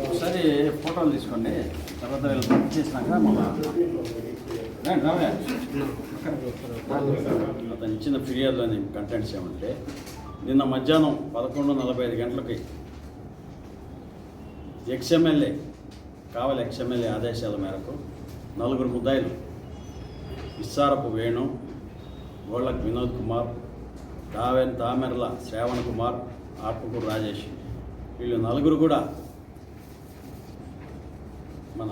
ఒకసారి ఫోటోలు తీసుకోండి తర్వాత వీళ్ళు పని చేసినాక మళ్ళీ చిన్న రావయ్య. అతను ఇచ్చిన ఫిర్యాదులోని కంటెంట్స్ ఏమంటే నిన్న మధ్యాహ్నం పదకొండు నలభై ఐదు గంటలకి ఎక్స్ఎమ్మెల్యే కావలి ఎక్స్ఎమ్మెల్యే ఆదేశాల మేరకు నలుగురు ముద్దాయిలు ఇస్సారపు వేణు గోళ్ళకు వినోద్ కుమార్ దావెన్ దామెర్ల శ్రావణ్ కుమార్ ఆత్మకూరు రాజేష్. వీళ్ళు నలుగురు కూడా మన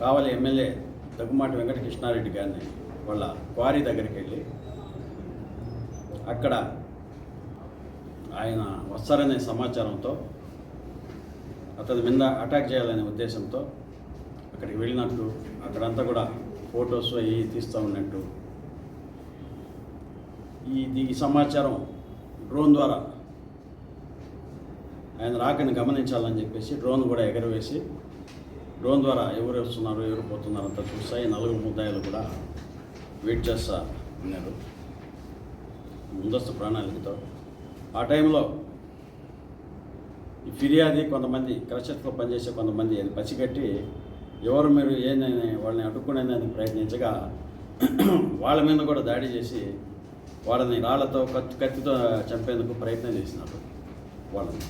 కావలి ఎమ్మెల్యే దగ్గుమాటి వెంకటకృష్ణారెడ్డి గారిని వాళ్ళ క్వారీ దగ్గరికి వెళ్ళి అక్కడ ఆయన వస్తారనే సమాచారంతో అతని మీద అటాక్ చేయాలనే ఉద్దేశంతో అక్కడికి వెళ్ళినట్టు అక్కడంతా కూడా ఫొటోస్ అవి తీస్తూ ఉన్నట్టు. ఈ దీనికి సమాచారం డ్రోన్ ద్వారా. ఆయన రాకని గమనించాలని చెప్పేసి డ్రోన్ కూడా ఎగరవేసి డ్రోన్ ద్వారా ఎవరు వస్తున్నారు ఎవరు పోతున్నారు అంతా చూస్తాయి నలుగురు ముద్దాయిలు కూడా వెయిట్ చేస్తా ఉన్నారు. ముందస్తు ప్రణాళికతో. ఆ టైంలో ఈ ఫిర్యాది కొంతమంది క్రషత్లో పనిచేసే కొంతమంది అది పసిగట్టి ఎవరు మీరు ఏందని వాళ్ళని అడ్డుకునేందుకు ప్రయత్నించగా వాళ్ళ మీద కూడా దాడి చేసి వాళ్ళని రాళ్ళతో కత్తి కత్తితో చంపేందుకు ప్రయత్నం చేసినారు వాళ్ళని.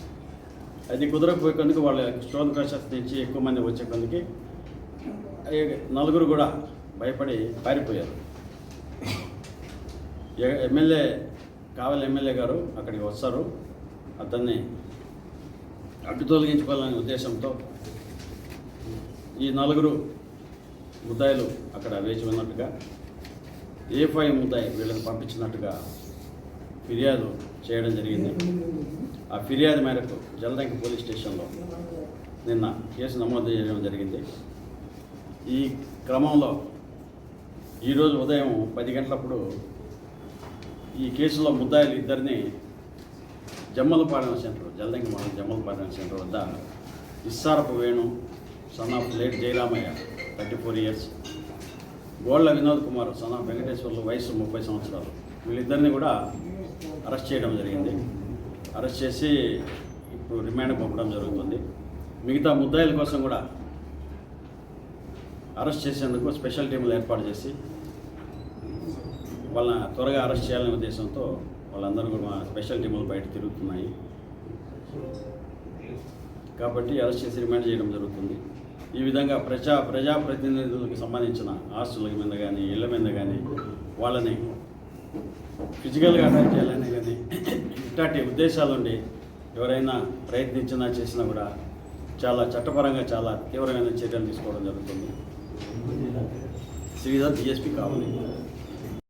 అది కుదరకపోయేందుకు వాళ్ళ స్టోన్ క్రషర్స్ నుంచి ఎక్కువ మంది వచ్చేకొందుకి నలుగురు కూడా భయపడి పారిపోయారు. ఎమ్మెల్యే కావలి ఎమ్మెల్యే గారు అక్కడికి వస్తారు. అతన్ని అడ్డు తొలగించుకోవాలనే ఉద్దేశంతో ఈ నలుగురు ముద్దాయిలు అక్కడ వేచి ఉన్నట్టుగా ఏ ఫైవ్ ముద్దాయి వీళ్ళని పంపించినట్టుగా ఫిర్యాదు చేయడం జరిగింది. ఆ ఫిర్యాదు మేరకు జలదంక పోలీస్ స్టేషన్లో నిన్న కేసు నమోదు చేయడం జరిగింది. ఈ క్రమంలో ఈరోజు ఉదయం పది గంటలప్పుడు ఈ కేసులో ముద్దాయిలు ఇద్దరిని జమ్మలపాలెం సెంటర్ జలదంకి మండలం జమ్మలపాలెం సెంటర్ వద్ద Issarapu Venu son of late Jayaramaiah thirty four years Golla Vinod Kumar son of Venkateswarlu వయసు ముప్పై సంవత్సరాలు. వీళ్ళిద్దరిని కూడా అరెస్ట్ చేయడం జరిగింది. అరెస్ట్ చేసి ఇప్పుడు రిమాండ్ పంపడం జరుగుతుంది. మిగతా ముద్దాయిల కోసం కూడా అరెస్ట్ చేసేందుకు స్పెషల్ టీములు ఏర్పాటు చేసి వాళ్ళని త్వరగా అరెస్ట్ చేయాలనే ఉద్దేశంతో వాళ్ళందరూ కూడా మా స్పెషల్ టీములు బయట తిరుగుతున్నాయి. కాబట్టి అరెస్ట్ చేసి రిమాండ్ చేయడం జరుగుతుంది. ఈ విధంగా ప్రజా ప్రజాప్రతినిధులకు సంబంధించిన ఆస్తుల మీద కానీ ఇళ్ళ మీద కానీ వాళ్ళని ఫిజికల్గా అటాక్ చేయాలని కానీ ఇట్లాంటి ఉద్దేశాలు ఉండి ఎవరైనా ప్రయత్నించినా చేసినా కూడా చాలా చట్టపరంగా చాలా తీవ్రమైన చర్యలు తీసుకోవడం జరుగుతుంది. శ్రీధర్ డిఎస్పీ కావాలి.